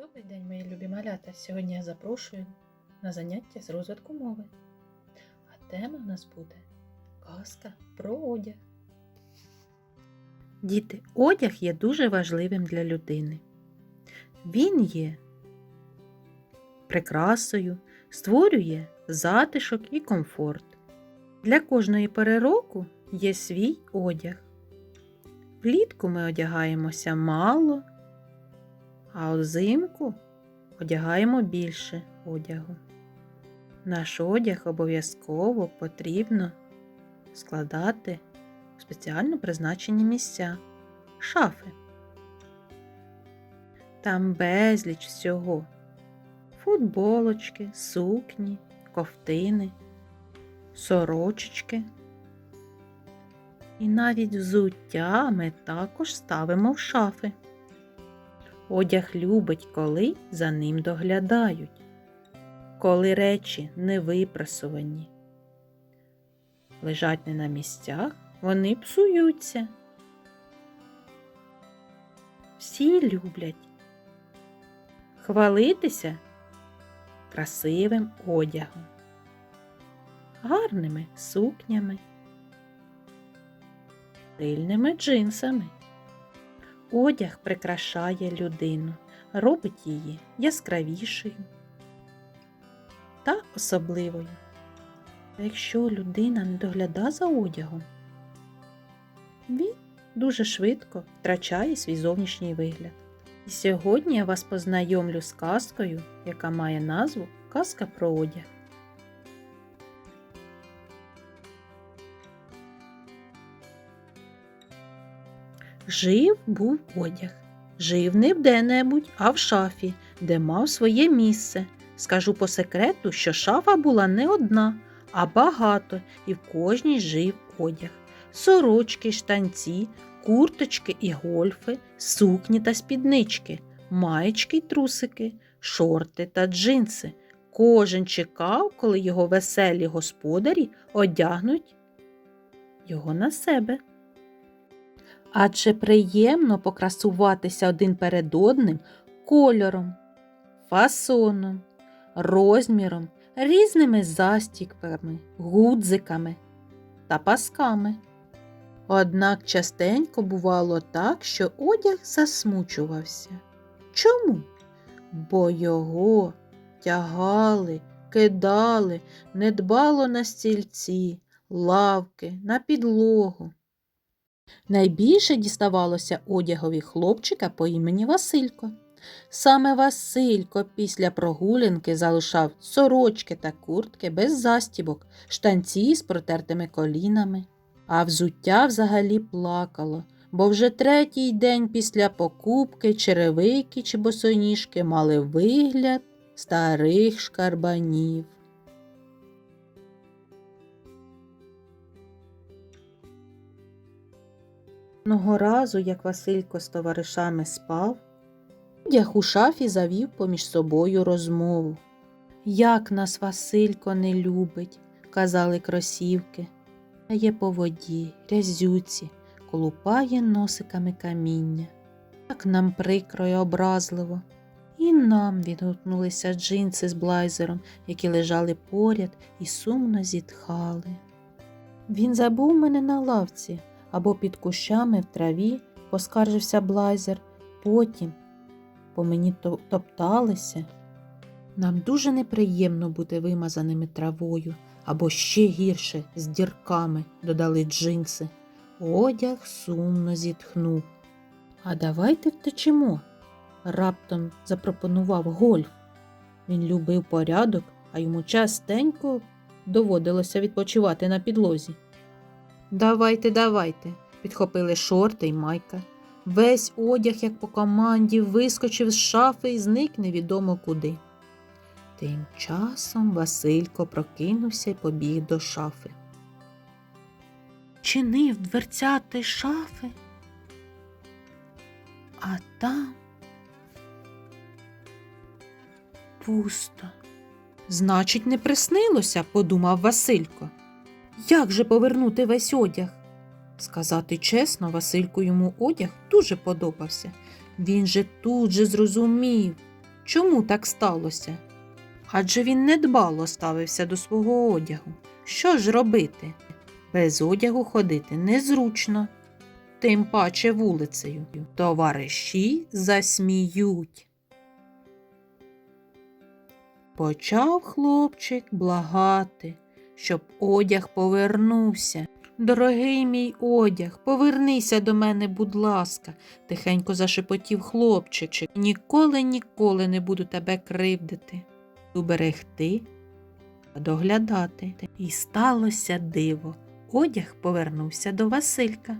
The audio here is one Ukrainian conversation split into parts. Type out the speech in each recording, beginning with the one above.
Добрий день, мої любі малята. Сьогодні я запрошую на заняття з розвитку мови. А тема в нас буде казка про одяг. Діти, одяг є дуже важливим для людини. Він є прикрасою, створює затишок і комфорт. Для кожної пори року є свій одяг. Влітку ми одягаємося мало, а взимку одягаємо більше одягу. Наш одяг обов'язково потрібно складати в спеціально призначені місця шафи. Там безліч всього футболочки, сукні, ковтини, сорочечки. І навіть взуття ми також ставимо в шафи. Одяг любить, коли за ним доглядають, коли речі не випрасувані. Лежать не на місцях, вони псуються. Всі люблять хвалитися красивим одягом, гарними сукнями, стильними джинсами. Одяг прикрашає людину, робить її яскравішою та особливою. А якщо людина не догляда за одягом, він дуже швидко втрачає свій зовнішній вигляд. І сьогодні я вас познайомлю з казкою, яка має назву Казка про одяг. Жив був одяг. Жив не де-небудь, а в шафі, де мав своє місце. Скажу по секрету, що шафа була не одна, а багато, і в кожній жив одяг. Сорочки, штанці, курточки і гольфи, сукні та спіднички, маєчки й трусики, шорти та джинси. Кожен чекав, коли його веселі господарі одягнуть його на себе. Адже приємно покрасуватися один перед одним кольором, фасоном, розміром, різними застіками, гудзиками та пасками. Однак частенько бувало так, що одяг засмучувався. Чому? Бо його тягали, кидали, недбало на стільці, лавки, на підлогу. Найбільше діставалося одягові хлопчика по імені Василько. Саме Василько після прогулянки залишав сорочки та куртки без застібок, штанці з протертими колінами, а взуття взагалі плакало, бо вже третій день після покупки черевики чи босоніжки мали вигляд старих шкарбанів. Одного разу, як Василько з товаришами спав, одяг у шафі завів поміж собою розмову. Як нас Василько не любить, казали кросівки, Тає по воді, рязюці, колупає носиками каміння. Як нам прикро й образливо. І нам відгукнулися джинси з блайзером, які лежали поряд і сумно зітхали. Він забув мене на лавці або під кущами в траві, поскаржився блайзер, потім по мені топталися. Нам дуже неприємно бути вимазаними травою, або ще гірше з дірками, додали джинси. Одяг сумно зітхнув. А давайте втечемо, раптом запропонував гольф. Він любив порядок, а йому частенько доводилося відпочивати на підлозі. Давайте, давайте, підхопили шорти й майка. Весь одяг, як по команді, вискочив з шафи і зник невідомо куди. Тим часом Василько прокинувся і побіг до шафи. Чинив дверцяти шафи, а там пусто. Значить, не приснилося, подумав Василько. Як же повернути весь одяг? Сказати чесно, Васильку йому одяг дуже подобався. Він же тут же зрозумів, Чому так сталося? Адже він недбало ставився до свого одягу. Що ж робити? Без одягу ходити незручно, тим паче вулицею. Товариші засміють. Почав хлопчик благати, щоб одяг повернувся. Дорогий мій одяг, повернися до мене, будь ласка, тихенько зашепотів хлопчик. Ніколи, ніколи не буду тебе кривдити, уберегти, доглядати. І сталося диво. Одяг повернувся до Василька.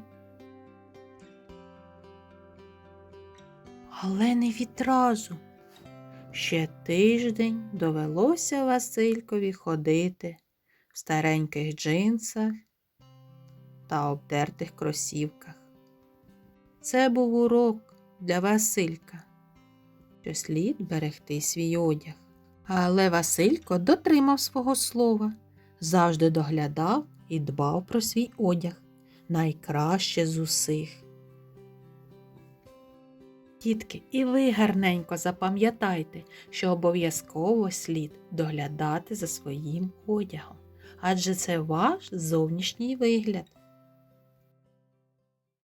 Але не відразу. Ще тиждень довелося Василькові ходити в стареньких джинсах та обдертих кросівках. Це був урок для Василька, що слід берегти свій одяг. Але Василько дотримав свого слова, завжди доглядав і дбав про свій одяг найкраще з усіх. Дітки, і ви гарненько запам'ятайте, що обов'язково слід доглядати за своїм одягом, адже це ваш зовнішній вигляд.